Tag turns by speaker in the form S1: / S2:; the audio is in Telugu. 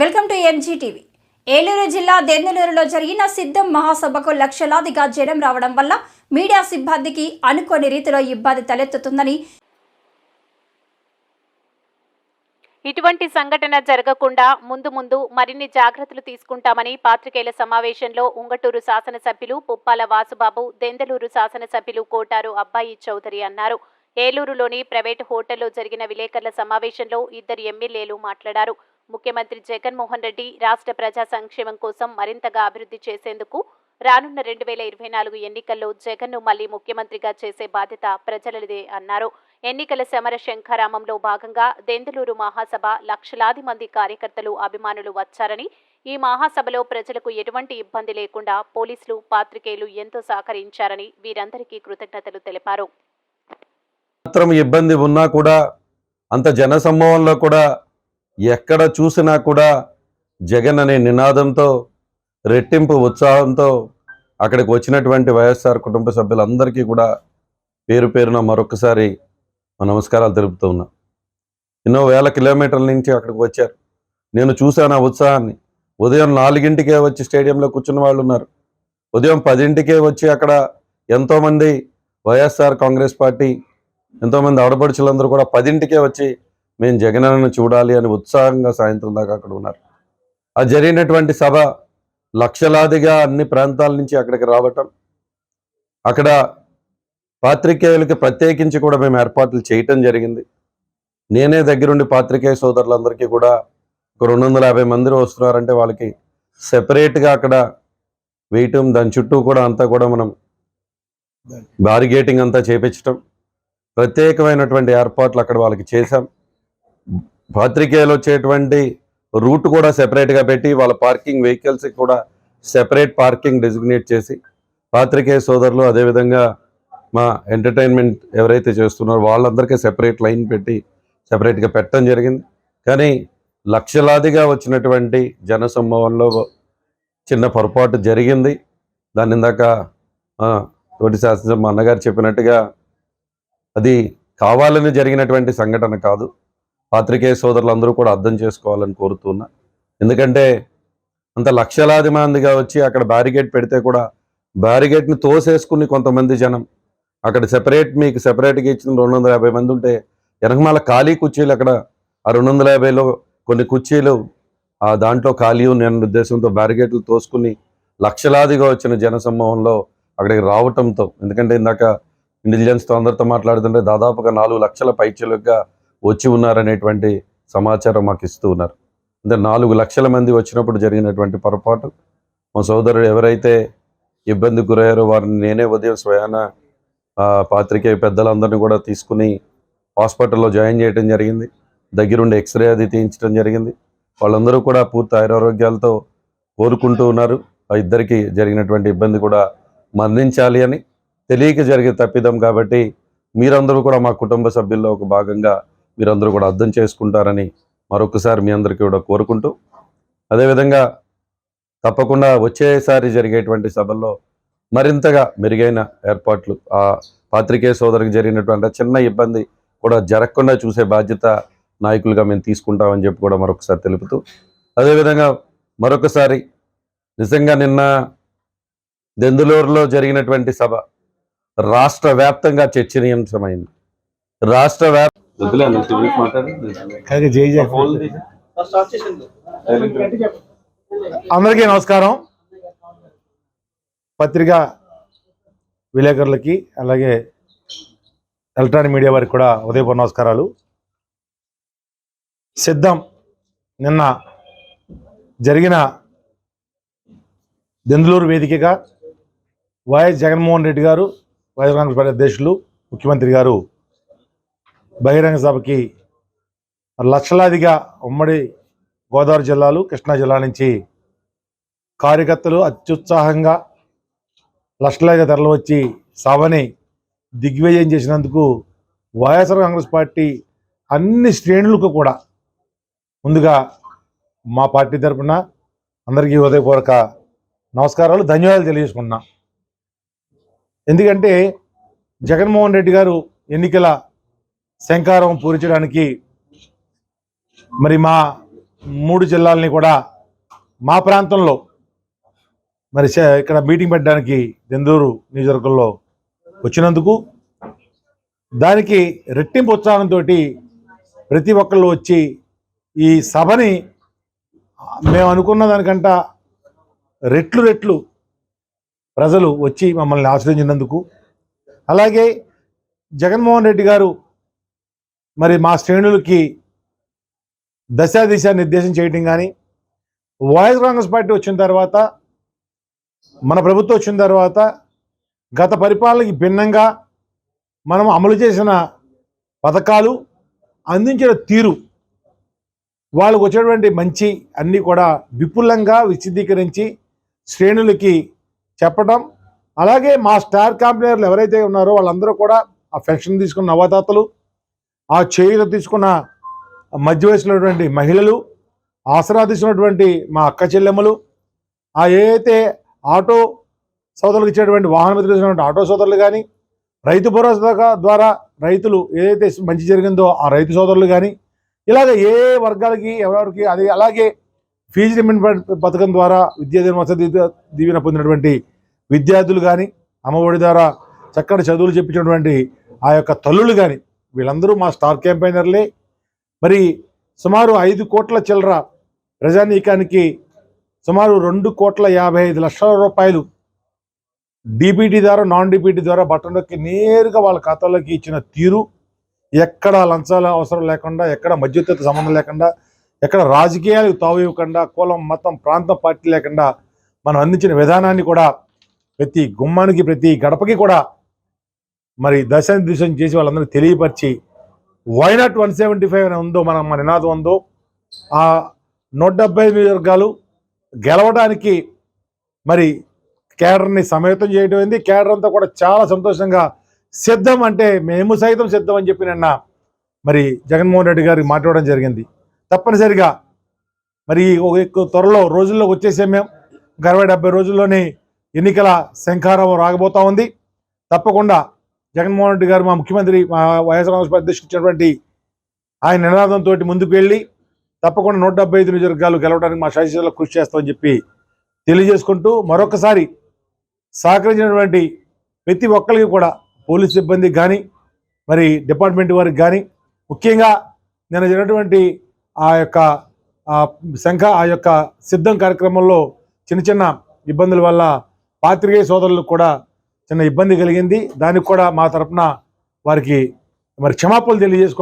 S1: Welcome to M G TV Eluru దెందులూరులో జరిగిన సిద్ధం మహాసభకు లక్షలాదిగా జనం రావడం వల్ల మీడియా సిబ్బందికి అనుకోని రీతిలో ఇబ్బంది తలెత్తుతుందని
S2: ఇటువంటి సంఘటన జరగకుండా ముందు ముందు మరిన్ని జాగ్రత్తలు తీసుకుంటామని పాత్రికేయుల సమావేశంలో ఉంగటూరు శాసనసభ్యులు పుప్పాల వాసుబాబు దెందలూరు శాసనసభ్యులు కోటారు అబ్బాయి చౌదరి అన్నారు. ఏలూరులోని ప్రైవేటు హోటల్లో జరిగిన విలేకరుల సమావేశంలో ఇద్దరు ఎమ్మెల్యేలు మాట్లాడారు. ముఖ్యమంత్రి జగన్మోహన్ రెడ్డి రాష్ట్ర ప్రజా సంక్షేమం కోసం మరింతగా అభివృద్ధి చేసేందుకు రానున్న రెండు వేల ఇరవై నాలుగు ఎన్నికల్లో జగన్ను మళ్ళీ ముఖ్యమంత్రిగా చేసే బాధ్యత ప్రజలదే అన్నారు. ఎన్నికల సమర శంఖారామంలో భాగంగా దెందులూరు మహాసభ లక్షలాది మంది కార్యకర్తలు అభిమానులు వచ్చారని ఈ మహాసభలో ప్రజలకు ఎటువంటి ఇబ్బంది లేకుండా పోలీసులు పాత్రికేయులు ఎంతో సహకరించారని వీరందరికీ కృతజ్ఞతలు తెలిపారు.
S3: ఇబ్బంది ఉన్నా కూడా అంత జనసమూహంలో కూడా ఎక్కడ చూసినా కూడా జగన్ అనే నినాదంతో రెట్టింపు ఉత్సాహంతో అక్కడికి వచ్చినటువంటి వైఎస్ఆర్ కుటుంబ సభ్యులందరికీ కూడా పేరు పేరున మరొకసారి నమస్కారాలు తెలుపుతూ ఉన్నా. ఎన్నో వేల కిలోమీటర్ల నుంచి అక్కడికి వచ్చారు. నేను చూశాను ఆ ఉత్సాహాన్ని. ఉదయం నాలుగింటికే వచ్చి స్టేడియంలో కూర్చున్న వాళ్ళు ఉన్నారు. ఉదయం పదింటికే వచ్చి అక్కడ ఎంతోమంది వైఎస్ఆర్ కాంగ్రెస్ పార్టీ ఎంతోమంది ఆడపడుచులందరూ కూడా పదింటికే వచ్చి మేము జగనన్నను చూడాలి అని ఉత్సాహంగా సాయంత్రం దాకా అక్కడ ఉన్నారు. ఆ జరిగినటువంటి సభ లక్షలాదిగా అన్ని ప్రాంతాల నుంచి అక్కడికి రావటం అక్కడ పాత్రికేయులకి ప్రత్యేకించి కూడా మేము ఏర్పాట్లు చేయటం జరిగింది. నేనే దగ్గరుండి పాత్రికేయ సోదరులందరికీ కూడా ఒక రెండు వందల యాభై మంది వస్తున్నారంటే వాళ్ళకి సెపరేట్గా అక్కడ వేయటం దాని చుట్టూ కూడా అంతా కూడా మనం బారిగేటింగ్ అంతా చేపించటం ప్రత్యేకమైనటువంటి ఏర్పాట్లు అక్కడ వాళ్ళకి చేశాం. పాత్రికేయులు వచ్చేటువంటి రూట్ కూడా సెపరేట్గా పెట్టి వాళ్ళ పార్కింగ్ వెహికల్స్కి కూడా సెపరేట్ పార్కింగ్ డెసిగ్నేట్ చేసి పాత్రికేయ సోదరులు అదేవిధంగా మా ఎంటర్టైన్మెంట్ ఎవరైతే చేస్తున్నారో వాళ్ళందరికీ సెపరేట్ లైన్ పెట్టి సెపరేట్గా పెట్టడం జరిగింది. కానీ లక్షలాదిగా వచ్చినటువంటి జనసమూహంలో చిన్న పొరపాటు జరిగింది. దాని ఇందాక తోటి శాస్త్రి మా అన్నగారు చెప్పినట్టుగా అది కావాలని జరిగినటువంటి సంఘటన కాదు. పాత్రికేయ సోదరులందరూ కూడా అర్థం చేసుకోవాలని కోరుతున్నా. ఎందుకంటే అంత లక్షలాది మందిగా వచ్చి అక్కడ బ్యారిగేట్ పెడితే కూడా బ్యారిగేట్ని తోసేసుకుని కొంతమంది జనం. అక్కడ సెపరేట్ మీకు సెపరేట్గా ఇచ్చిన రెండు వందల యాభై మంది ఉంటే వెనకమాల ఖాళీ కుర్చీలు అక్కడ ఆ రెండు వందల యాభైలో కొన్ని కుర్చీలు ఆ దాంట్లో ఖాళీ ఉన్న ఉద్దేశంతో బ్యారిగేట్లు తోసుకుని లక్షలాదిగా వచ్చిన జనసమూహంలో అక్కడికి రావటంతో. ఎందుకంటే ఇందాక ఇంటెలిజెన్స్తో అందరితో మాట్లాడుతుంటే దాదాపుగా నాలుగు లక్షల పైచలుగా వచ్చి ఉన్నారనేటువంటి సమాచారం మాకు ఇస్తూ ఉన్నారు. అంటే నాలుగు లక్షల మంది వచ్చినప్పుడు జరిగినటువంటి పొరపాటు. మా సోదరుడు ఎవరైతే ఇబ్బంది గురయ్యారో వారిని నేనే ఉదయం స్వయాన ఆ, పాత్రికేయ పెద్దలందరినీ కూడా తీసుకుని హాస్పిటల్లో జాయిన్ చేయడం జరిగింది. దగ్గరుండి ఎక్స్రే అది తీయించడం జరిగింది. వాళ్ళందరూ కూడా పూర్తి ఆరోగ్యాలతో కోరుకుంటూ ఉన్నారు. ఆ ఇద్దరికి జరిగినటువంటి ఇబ్బంది కూడా మరణించాలి అని తెలియక జరిగే తప్పిదం కాబట్టి మీరందరూ కూడా మా కుటుంబ సభ్యుల్లో ఒక భాగంగా మీరందరూ కూడా అర్థం చేసుకుంటారని మరొకసారి మీ అందరికీ కూడా కోరుకుంటూ అదేవిధంగా తప్పకుండా వచ్చేసారి జరిగేటువంటి సభల్లో మరింతగా మెరుగైన ఏర్పాట్లు ఆ పాత్రికేయ సోదరికి జరిగినటువంటి చిన్న ఇబ్బంది కూడా జరగకుండా చూసే బాధ్యత నాయకులుగా మేము తీసుకుంటామని చెప్పి కూడా మరొకసారి తెలుపుతూ అదేవిధంగా మరొకసారి నిజంగా నిన్న దెందులూరులో జరిగినటువంటి సభ రాష్ట్ర వ్యాప్తంగా చర్చనీయాంశమైంది. రాష్ట్ర
S4: జై జై. అందరికీ నమస్కారం. పత్రికా విలేకరులకి అలాగే ఎలక్ట్రానిక్ మీడియా వారికి కూడా ఉదయపూర్ నమస్కారాలు సిద్ధం నిన్న జరిగిన దెందులూరు వేదికగా వైఎస్ జగన్మోహన్ రెడ్డి గారు వైఎస్ కాంగ్రెస్ పార్టీ అధ్యక్షులు ముఖ్యమంత్రి గారు బహిరంగ సభకి లక్షలాదిగా ఉమ్మడి గోదావరి జిల్లాలు కృష్ణా జిల్లా నుంచి కార్యకర్తలు అత్యుత్సాహంగా లక్షలాదిగా తరలి వచ్చి సభని దిగ్విజయం చేసినందుకు వైఎస్ఆర్ కాంగ్రెస్ పార్టీ అన్ని శ్రేణులకు కూడా ముందుగా మా పార్టీ తరఫున అందరికీ హృదయపూర్వక నమస్కారాలు ధన్యవాదాలు తెలియజేసుకున్నా ఎందుకంటే జగన్మోహన్ రెడ్డి గారు ఎన్నికల శంకారం పూరించడానికి మరి మా మూడు జిల్లాలని కూడా మా ప్రాంతంలో మరి ఇక్కడ మీటింగ్ పెట్టడానికి దెందూరు నియోజకవర్గంలో వచ్చినందుకు దానికి రెట్టింపు ఉత్సాహంతో ప్రతి ఒక్కళ్ళు వచ్చి ఈ సభని మేము అనుకున్న దానికంట రెట్లు రెట్లు ప్రజలు వచ్చి మమ్మల్ని ఆశ్రయించినందుకు. అలాగే జగన్మోహన్ రెడ్డి గారు మరి మా శ్రేణులకి దశా దిశ నిర్దేశం చేయటం కానీ వైఎస్ కాంగ్రెస్ పార్టీ వచ్చిన తర్వాత మన ప్రభుత్వం వచ్చిన తర్వాత గత పరిపాలనకి భిన్నంగా మనం అమలు చేసిన పథకాలు అందించిన తీరు వాళ్ళకు వచ్చేటువంటి మంచి అన్నీ కూడా విపులంగా విశదీకరించి శ్రేణులకి చెప్పడం అలాగే మా స్టార్ కాంపెనీర్లు ఎవరైతే ఉన్నారో వాళ్ళందరూ కూడా ఆ ఫెక్షన్ తీసుకున్న నవదాతలు ఆ చేయుత తీసుకున్న మధ్య వయసులో ఉన్నటువంటి మహిళలు ఆసరా తీసుకున్నటువంటి మా అక్క చెల్లెమ్మలు ఆ ఏదైతే ఆటో సోదరులకు ఇచ్చేటువంటి వాహన మిత్రులు ఆటో సోదరులు కానీ రైతు భరోసా ద్వారా రైతులు ఏదైతే మంచి జరిగిందో ఆ రైతు సోదరులు కానీ ఇలాగ ఏ వర్గాలకి ఎవరెవరికి అది అలాగే ఫీజు రిమెంట్ పథకం ద్వారా విద్యాదీవెన వసతి దీవెన పొందినటువంటి విద్యార్థులు కానీ అమ్మఒడి ద్వారా చక్కటి చదువులు చెప్పించినటువంటి ఆ యొక్క తల్లులు కానీ వీళ్ళందరూ మా స్టార్ క్యాంపైనర్లే మరి సుమారు ఐదు కోట్ల చిల్లర ప్రజానీకానికి సుమారు రెండు కోట్ల యాభై ఐదు లక్షల రూపాయలు డీబీటీ ద్వారా నాన్ డీబీటీ ద్వారా బటన్ నొక్కి నేరుగా వాళ్ళ ఖాతాలోకి ఇచ్చిన తీరు. ఎక్కడ లంచాల అవసరం లేకుండా ఎక్కడ మధ్యతత్వ సంబంధం లేకుండా ఎక్కడ రాజకీయాలకు తావు ఇవ్వకుండా కులం మతం ప్రాంతం పార్టీ లేకుండా మనం అందించిన విధానాన్ని కూడా ప్రతి గుమ్మానికి ప్రతి గడపకి కూడా మరి దశ దిశం చేసి వాళ్ళందరినీ తెలియపరిచి why not one seventy five అని ఉందో మన మన నినాదం ఉందో ఆ నూట డెబ్బై ఐదు వర్గాలు గెలవడానికి మరి కేడర్ని సమేతం చేయడం అయింది కేడర్ అంతా కూడా చాలా సంతోషంగా సిద్ధం అంటే మేము సైతం సిద్ధం అని చెప్పి నిన్న మరి జగన్మోహన్ రెడ్డి గారికి మాట్లాడడం జరిగింది. తప్పనిసరిగా మరి ఒక ఎక్కువ త్వరలో రోజుల్లో వచ్చేసే మేము. ఒక అరవై డెబ్బై రోజుల్లోనే ఎన్నికల శంఖారావం రాగబోతా ఉంది. తప్పకుండా జగన్మోహన్ రెడ్డి గారు మా ముఖ్యమంత్రి మా వైఎస్ఆర్ కాంగ్రెస్ పార్టీ అధ్యక్షుడు ఆయన నినాదంతో ముందుకు వెళ్ళి తప్పకుండా నూట డెబ్బై ఐదు నియోజకవర్గాలు గెలవడానికి మా శాసనసభలో కృషి చేస్తామని చెప్పి తెలియజేసుకుంటూ మరొకసారి సహకరించినటువంటి ప్రతి ఒక్కరికి కూడా పోలీస్ సిబ్బందికి కానీ మరి డిపార్ట్మెంట్ వారికి కానీ ముఖ్యంగా నేను జరిగినటువంటి ఆ యొక్క ఆ శంఖ ఆ యొక్క సిద్ధం కార్యక్రమంలో చిన్న చిన్న ఇబ్బందుల వల్ల పాత్రికేయ సోదరులకు కూడా చిన్న ఇబ్బంది కలిగింది. దానికి కూడా మా తరపున వారికి మరి క్షమాపణలు తెలియజేసుకుంటాం